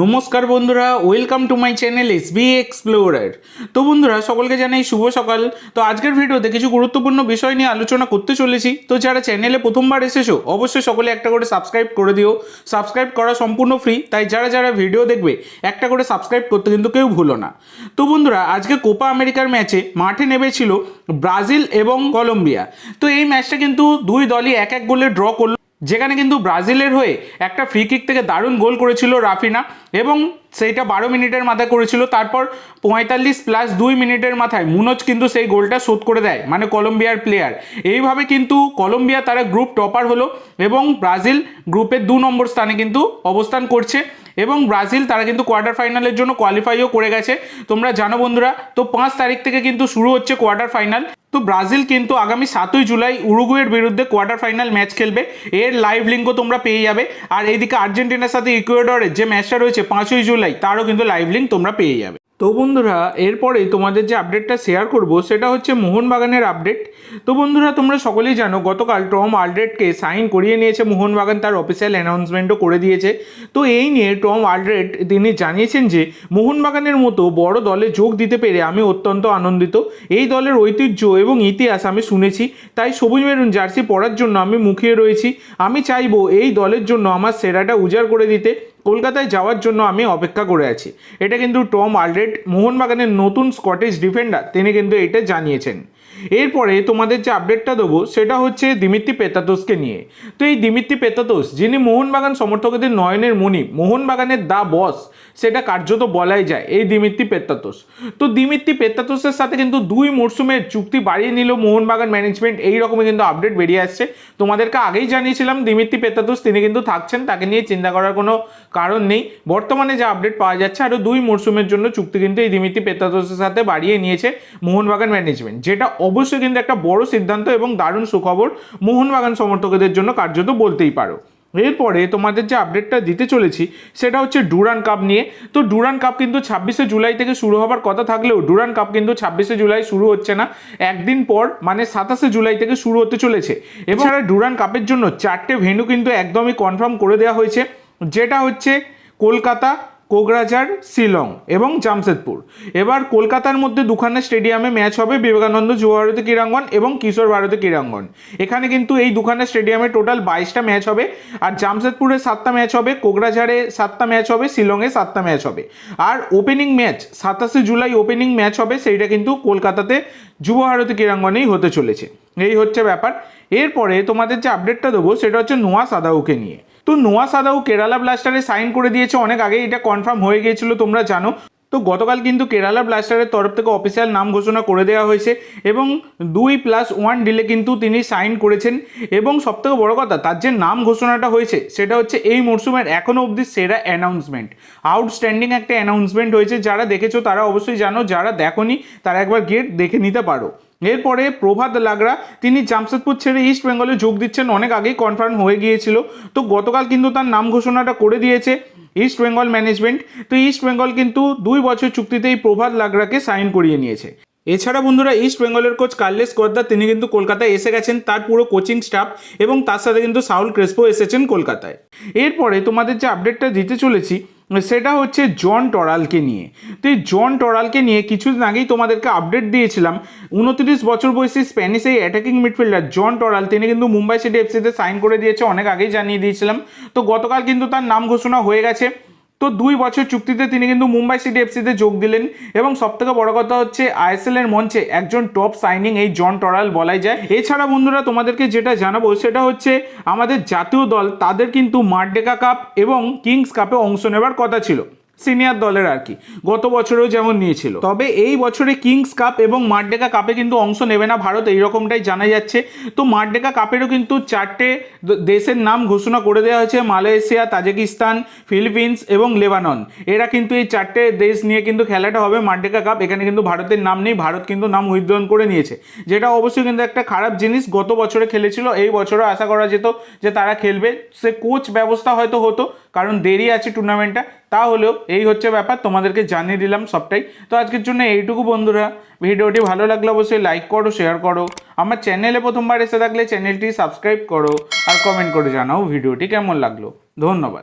নমস্কার বন্ধুরা welcome to my channel S B explorer তো বন্ধুরা, সকলকে জানাই শুভ সকাল। তো আজকের ভিডিওতে কিছু গুরুত্বপূর্ণ বিষয় নিয়ে আলোচনা করতে চলেছি। তো যারা চ্যানেলে প্রথমবার এসেছ, অবশ্যই সকলে একটা করে সাবস্ক্রাইব করে দিও। সাবস্ক্রাইব করা সম্পূর্ণ ফ্রি তাই যারা যারা ভিডিও দেখবে, একটা করে সাবস্ক্রাইব করতে কিন্তু কেউ ভুলো না। তো বন্ধুরা, আজকে কোপা আমেরিকার ম্যাচে মাঠে নেমেছিল ব্রাজিল এবং কলম্বিয়া। তো এই ম্যাচটা কিন্তু দুই দলই এক এক গোলে ড্র করল। যেখানে কিন্তু ব্রাজিলের হয়ে একটা ফ্রি কিক থেকে দারুণ গোল করেছিল রাফিনা এবং সেইটা বারো মিনিটের মাথায় করেছিল। তারপর পঁয়তাল্লিশ প্লাস দুই মিনিটের মাথায় মুনোজ কিন্তু সেই গোলটা শোধ করে দেয় মানে কলম্বিয়ার প্লেয়ার এইভাবে কিন্তু কলম্বিয়া তারা গ্রুপ টপার হলো এবং ব্রাজিল গ্রুপের দু নম্বর স্থানে কিন্তু অবস্থান করছে। এবং ব্রাজিল তারা কিন্তু কোয়ার্টার ফাইনালের জন্য কোয়ালিফাইও করে গেছে। তোমরা জানো বন্ধুরা, তো পাঁচ তারিখ থেকে কিন্তু শুরু হচ্ছে কোয়ার্টার ফাইনাল তো ব্রাজিল কিন্তু আগামী সাতই জুলাই উরুগুয়ের বিরুদ্ধে কোয়ার্টার ফাইনাল ম্যাচ খেলবে। এর লাইভ লিঙ্কও তোমরা পেয়ে যাবে। আর এইদিকে আর্জেন্টিনার সাথে ইকুয়েডরের যে ম্যাচটা রয়েছে পাঁচই জুলাই, তারও কিন্তু লাইভ লিঙ্ক তোমরা পেয়ে যাবে। তো বন্ধুরা এরপরে তোমাদের যে আপডেটটা শেয়ার করব, সেটা হচ্ছে মোহনবাগানের আপডেট তো বন্ধুরা, তোমরা সকলেই জানো, গতকাল টম আলড্রেটকে সাইন করিয়ে নিয়েছে মোহনবাগান, তার অফিসিয়াল অ্যানাউন্সমেন্টও করে দিয়েছে। তো এই নিয়ে টম আলড্রেট তিনি জানিয়েছেন যে, মোহনবাগানের মতো বড় দলে যোগ দিতে পেরে আমি অত্যন্ত আনন্দিত। এই দলের ঐতিহ্য এবং ইতিহাস আমি শুনেছি, তাই সবুজ মেরুন জার্সি পরার জন্য আমি মুখিয়ে রয়েছি। আমি চাইব এই দলের জন্য আমার সেরাটা উজাড় করে দিতে। কলকাতায় যাওয়ার জন্য আমি অপেক্ষা করে আছি। এটা কিন্তু টম আলরেড মোহনবাগানের নতুন স্কটিশ ডিফেন্ডার, তিনি কিন্তু এটা জানিয়েছেন। এরপরে তোমাদের যে আপডেটটা দেবো, সেটা হচ্ছে দিমিত্রি পেতাতোসকে নিয়ে। তো এই দিমিত্রি পেতাতোস যিনি মোহনবাগান সমর্থকদের নয়নের মণি, মোহনবাগানের দা বস, সেটা কার্যত বলাই যায় এই দিমিত্রি পেত্তাতোস তো দিমিত্রি পেত্তাতোসের সাথে কিন্তু দুই মরশুমের চুক্তি বাড়িয়ে নিল মোহনবাগান ম্যানেজমেন্ট এই রকমই কিন্তু আপডেট বেরিয়ে আসছে। তোমাদেরকে আগেই জানিয়েছিলাম দিমিত্রি পেত্তাতোস তিনি কিন্তু থাকছেন, তাকে নিয়ে চিন্তা করার কোনো কারণ নেই। বর্তমানে যে আপডেট পাওয়া যাচ্ছে আরও দুই মরশুমের জন্য চুক্তি কিন্তু এই দিমিত্রি পেত্তাতোসের সাথে বাড়িয়ে নিয়েছে মোহনবাগান ম্যানেজমেন্ট যেটা অবশ্যই কিন্তু একটা বড় সিদ্ধান্ত এবং দারুণ সুখবর মোহনবাগান সমর্থকদের জন্য কার্যত বলতেই পারো। এরপরে তোমাদের যে আপডেটটা দিতে চলেছি, সেটা হচ্ছে ডুরান কাপ নিয়ে। তো ডুরান কাপ কিন্তু ছাব্বিশে জুলাই থেকে শুরু হবার কথা থাকলেও ডুরান কাপ কিন্তু ছাব্বিশে জুলাই শুরু হচ্ছে না। একদিন পর মানে সাতাশে জুলাই থেকে শুরু হতে চলেছে। এছাড়া ডুরান কাপের জন্য চারটে ভেন্যু কিন্তু একদমই কনফার্ম করে দেওয়া হয়েছে। যেটা হচ্ছে কলকাতা, কোকরাঝাড়, শিলং এবং জামশেদপুর। এবার কলকাতার মধ্যে দুখানা স্টেডিয়ামে ম্যাচ হবে বিবেকানন্দ যুব ভারতী ক্রীড়াঙ্গন এবং কিশোর ভারতী ক্রীড়াঙ্গন। এখানে কিন্তু এই দুখানা স্টেডিয়ামে টোটাল বাইশটা ম্যাচ হবে আর জামশেদপুরে সাতটা ম্যাচ হবে, কোকরাঝাড়ে সাতটা ম্যাচ হবে, শিলংয়ে সাতটা ম্যাচ হবে। আর ওপেনিং ম্যাচ সাতাশে জুলাই ওপেনিং ম্যাচ হবে, সেইটা কিন্তু কলকাতাতে যুব ভারতী ক্রীড়াঙ্গনেই হতে চলেছে। এই হচ্ছে ব্যাপার। এরপরে তোমাদের যে আপডেটটা দেবো, সেটা হচ্ছে নোয়া সাদাউকে নিয়ে। তো নোয়া সাদাউ কেরালা ব্লাস্টারে সাইন করে দিয়েছে, অনেক আগে এটা কনফার্ম হয়ে গিয়েছিল, তোমরা জানো। তো গতকাল কিন্তু কেরালা ব্লাস্টারের তরফ থেকে অফিসিয়াল নাম ঘোষণা করে দেওয়া হয়েছে এবং দুই প্লাস ওয়ান ডিলে কিন্তু তিনি সাইন করেছেন। এবং সবথেকে বড় কথা, তার যে নাম ঘোষণাটা হয়েছে, সেটা হচ্ছে এই মরশুমের এখনও অবধি সেরা অ্যানাউন্সমেন্ট আউটস্ট্যান্ডিং একটা অ্যানাউন্সমেন্ট হয়েছে, যারা দেখেছ তারা অবশ্যই জানো, যারা দেখোনি তারা একবার গিয়ে দেখে নিতে পারো। এরপরে প্রভাত লাগরা তিনি জামশেদপুর ছেড়ে ইস্ট বেঙ্গলে যোগ দিচ্ছেন। অনেক আগেই কনফার্ম হয়ে গিয়েছিল। তো গতকাল কিন্তু তার নাম ঘোষণাটা করে দিয়েছে ইস্ট বেঙ্গল ম্যানেজমেন্ট তো ইস্ট বেঙ্গল কিন্তু দুই বছর চুক্তিতেই প্রভাত লাগরাকে সাইন করিয়ে নিয়েছে। এছাড়া বন্ধুরা ইস্ট বেঙ্গলের কোচ কার্লেস কর্দার তিনি কিন্তু কলকাতায় এসে গেছেন। তার পুরো কোচিং স্টাফ এবং তার সাথে কিন্তু সাউল ক্রেসপো এসেছেন কলকাতায়। এরপরে তোমাদের যে আপডেটটা দিতে চলেছি সেটা হচ্ছে জন টরালকে নিয়ে। তো এই জন টরালকে নিয়ে কিছুদিন আগেই তোমাদেরকে আপডেট দিয়েছিলাম, উনত্রিশ বছর বয়সী স্প্যানিশ এই অ্যাটাকিং মিডফিল্ডার জন টরাল, তিনি কিন্তু মুম্বাই সিটি এফসিতে সাইন করে দিয়েছে, অনেক আগেই জানিয়ে দিয়েছিলাম। তো গতকাল কিন্তু তার নাম ঘোষণা হয়ে গেছে। তো দুই বছর চুক্তিতে তিনি কিন্তু মুম্বাই সিটি এফসিতে যোগ দিলেন এবং সবথেকে বড় কথা হচ্ছে আইএসএল এর মঞ্চে একজন টপ সাইনিং এই জন টরাল বলাই যায়। এছাড়া বন্ধুরা, তোমাদেরকে যেটা জানাব সেটা হচ্ছে আমাদের জাতীয় দল, তাদের কিন্তু মার্ডেকা কাপ এবং কিংস কাপে অংশ নেবার কথা ছিল। সিনিয়র দলের আর কি। গত বছরেও যেমন নিয়েছিল। তবে এই বছরে কিংস কাপ এবং মার্ডেকা কাপে কিন্তু অংশ নেবে না ভারত এই রকমটাই জানা যাচ্ছে। তো মার্ডেকা কাপেরও কিন্তু চারটে দেশের নাম ঘোষণা করে দেওয়া হয়েছে, মালয়েশিয়া, তাজিকিস্তান, ফিলিপিন্স এবং লেবানন। এরা কিন্তু এই চারটে দেশ নিয়ে কিন্তু খেলাটা হবে মার্ডেকা কাপ। এখানে কিন্তু ভারতের নাম নেই, ভারত কিন্তু নাম উইথড্রন করে নিয়েছে। যেটা অবশ্যই কিন্তু একটা খারাপ জিনিস, গত বছরে খেলেছিল, এই বছরও আশা করা যেত যে তারা খেলবে। সে কোচ ব্যবস্থা হয়তো হতো কারণ দেরি আছে টুর্নামেন্টটা তাহলেও এই হচ্ছে ব্যাপার, তোমাদেরকে জানিয়ে দিলাম সবটাই। তো আজকের জন্য এইটুকু বন্ধুরা, ভিডিওটি ভালো লাগলে অবশ্যই লাইক করো শেয়ার করো। আমার চ্যানেলে প্রথমবার এসে থাকলে চ্যানেলটি সাবস্ক্রাইব করো আর কমেন্ট করে জানাও ভিডিওটি কেমন লাগল। ধন্যবাদ।